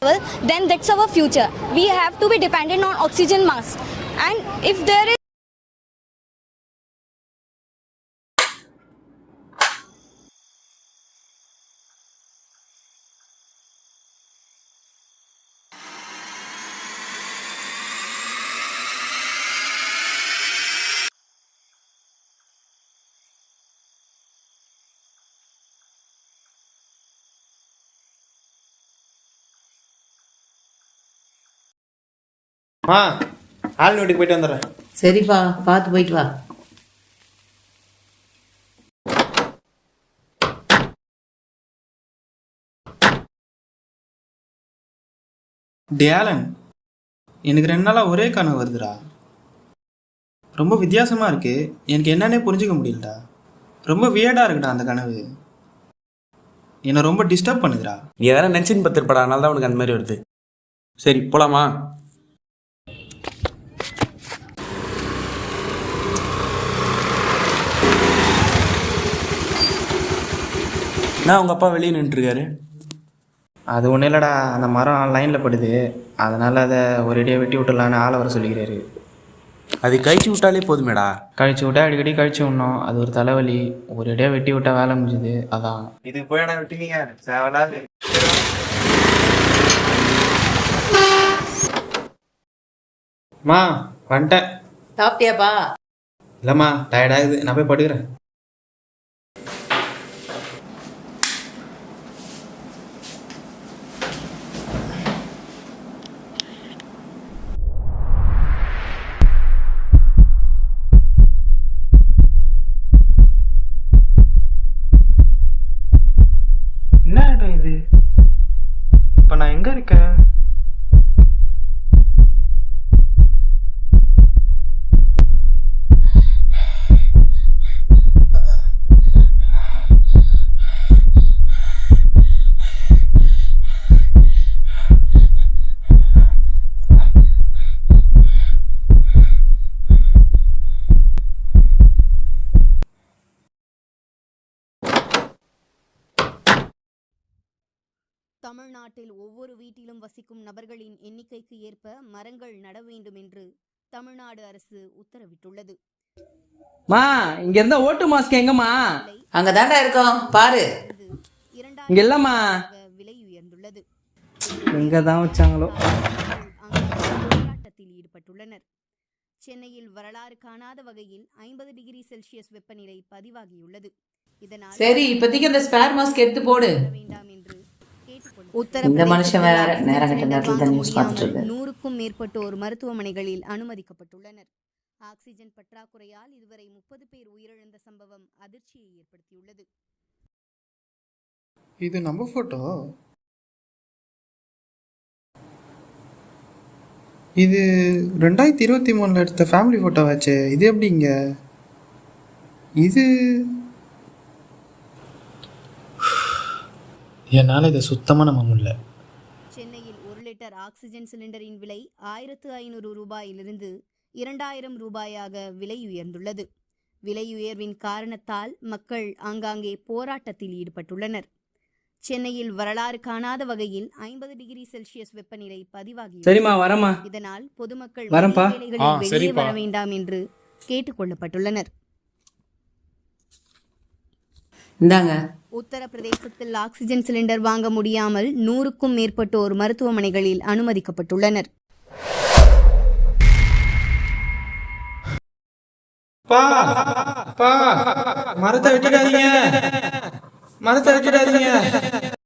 then that's our future. We have to be dependent on oxygen mask. And if there is மா ஆள் வீட்டுக்கு போயிட்டு வந்துடுறேன். சரிப்பா பார்த்து போயிட்டு வா. டேலன் எனக்கு ரெண்டு நாளாக ஒரே கனவு வருதுடா. ரொம்ப வித்தியாசமாக இருக்கு. எனக்கு என்னன்னே புரிஞ்சுக்க முடியலடா. ரொம்ப வியர்டாக இருக்குடா அந்த கனவு. என்னை ரொம்ப டிஸ்டர்ப் பண்ணுதுடா. நீ எதனா நினச்சின்னு பத்திருப்படா. அதனால தான் உனக்கு அந்த மாதிரி வருது. சரி போலாமா? என்ன உங்க அப்பா வெளியே நின்றுருக்காரு அது ஒன்றும் இல்லைடா அந்த மரம் லைனில் படுது. அதனால் அதை ஒரேடியாக வெட்டி விட்டுலான்னு ஆளை வர சொல்லிக்கிறாரு. அது கழிச்சு விட்டாலே போதுமேடா. கழிச்சு விட்டா அடிக்கடி கழிச்சு விடணும். அது ஒரு தலைவலி. ஒரேடியாக வெட்டி விட்டா வேலை முடிஞ்சுது. அதான். இது போய் என்ன விட்டுக்கீங்க தேவையில்லாது மா வந்துட்டேன். சாப்பிட்டியாப்பா? இல்லைம்மா டயர்டாகுது நான் போய் படுக்கிறேன் என்ன இடம் இது இப்போ நான் எங்கே இருக்கேன் தமிழ்நாட்டில் ஒவ்வொரு வீட்டிலும் வசிக்கும் நபர்களின் எண்ணிக்கைக்கு ஏற்ப மரங்கள் நட வேண்டும் என்று தமிழ்நாடு அரசு உத்தரவிட்டுள்ளது. மா இங்க இருந்தா ஓட்டு மாஸ்க் எங்கம்மா? அங்கே தாண்டா இருக்கோம் பாரு. இங்க இல்லம்மா. விலை உயர்ந்துள்ளது. எங்க தான் வச்சாங்களோ. போராட்டத்தில் ஈடுபட்டுள்ளனர். சென்னையில் வரலாறு காணாத வகையில் ஐம்பது டிகிரி செல்சியஸ் வெப்பநிலை பதிவாகியுள்ளது. இதனால் சரி இப்போதைக்கு அந்த ஸ்பேர் மாஸ்க் எடுத்து போடு. வேண்டாம் என்று இந்த மனுஷன் வேற நேரம் கெட்ட நேரத்துல தான் news பார்த்துட்டு இருக்காரு. நூறுக்கும் மேற்பட்டோர் மருத்துவமனைகளில் அனுமதிக்கப்பட்டுள்ளனர். ஆக்சிஜன் பற்றாக்குறையால் இதுவரை முப்பது பேர் உயிரிழந்த சம்பவம் அதிர்ச்சியை ஏற்படுத்தியுள்ளது. இது நம்ம ஃபோட்டோ இது ரெண்டாயிரத்தி இருபத்தி மூணில் எடுத்த ஃபேமிலி ஃபோட்டோவாச்சே இது எப்படிங்க இது என்னால் இதை சுத்தமாக நம்ப முடியல. சென்னையில் ஒரு லிட்டர் ஆக்சிஜன் சிலிண்டரின் விலை ஆயிரத்து ஐநூறு ரூபாயிலிருந்து இரண்டாயிரம் ரூபாயாக விலை உயர்ந்துள்ளது. விலை உயர்வின் காரணத்தால் மக்கள் ஆங்காங்கே போராட்டத்தில் ஈடுபட்டுள்ளனர். சென்னையில் வரலாறு காணாத வகையில் ஐம்பது டிகிரி செல்சியஸ் வெப்பநிலை பதிவாகி சரிம்மா வரமா இதனால் பொதுமக்கள் வெளியே வர வேண்டாம் என்று கேட்டுக்கொள்ளப்பட்டுள்ளனர் இந்தாங்க. உத்தரப்பிரதேசத்தில் ஆக்சிஜன் சிலிண்டர் வாங்க முடியாமல் நூறுக்கும் மேற்பட்டோர் மருத்துவமனைகளில் அனுமதிக்கப்பட்டுள்ளனர். பா பா மரத்தை விட்டுடாதீங்க. மரத்தை விட்டுடாதீங்க.